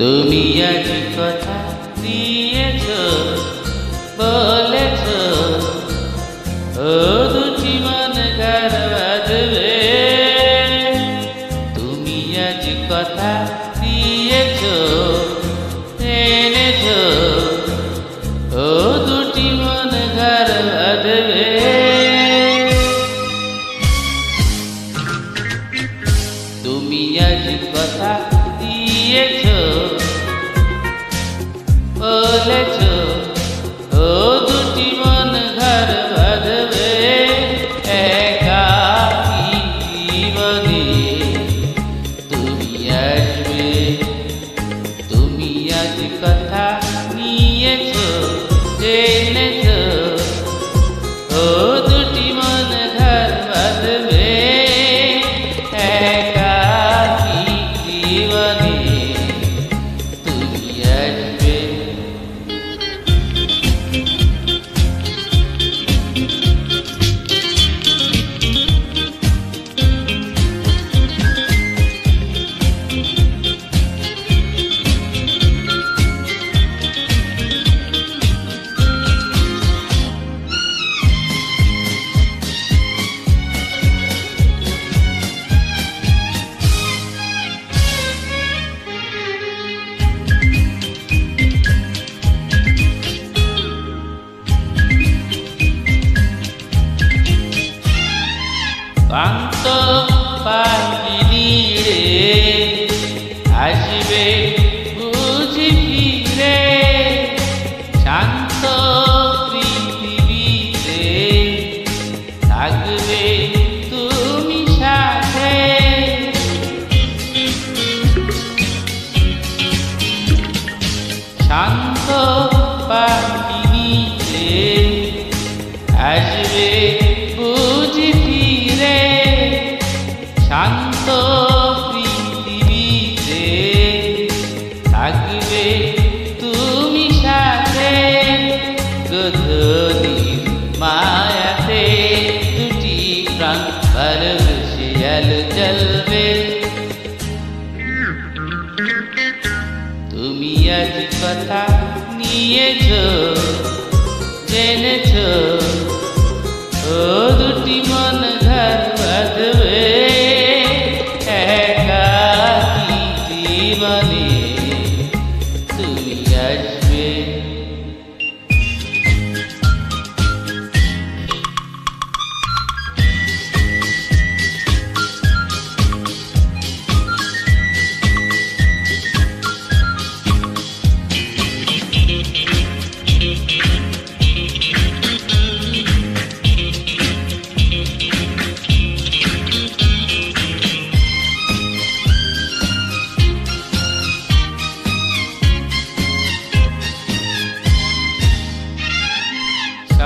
তুমি আজ কথা দিয়েছ, বলেছ, ও দুটি মন ঘর বাঁধবে তুমি আজ কথা দিয়েছ, এনেছ, ও দুটি মন ঘর বাঁধবে তুমি আজ কথা দিয়েছ বলেছ শান্ত পাখিনীতে আসবে বুঝি ফিরে। শান্ত পৃথিবীতে থাকবে তুমি সাথে। গধূলির মায়াতে দুটি প্রাণ ভালোবেসে আলো জ্বলবে। তুমি আজ কথা নিয়েছ জেনেছ ও দুটি মন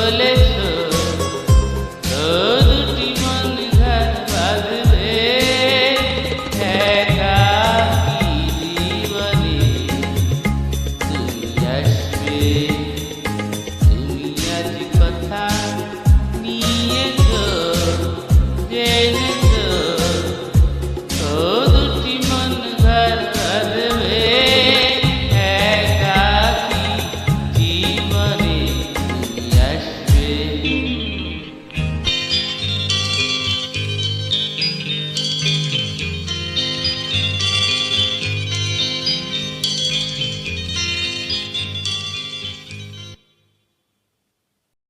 বলে দুটি মন ঘাত বাজবে জীবনে তুমি আসবে তুমি আজ কথা নিয়ে যে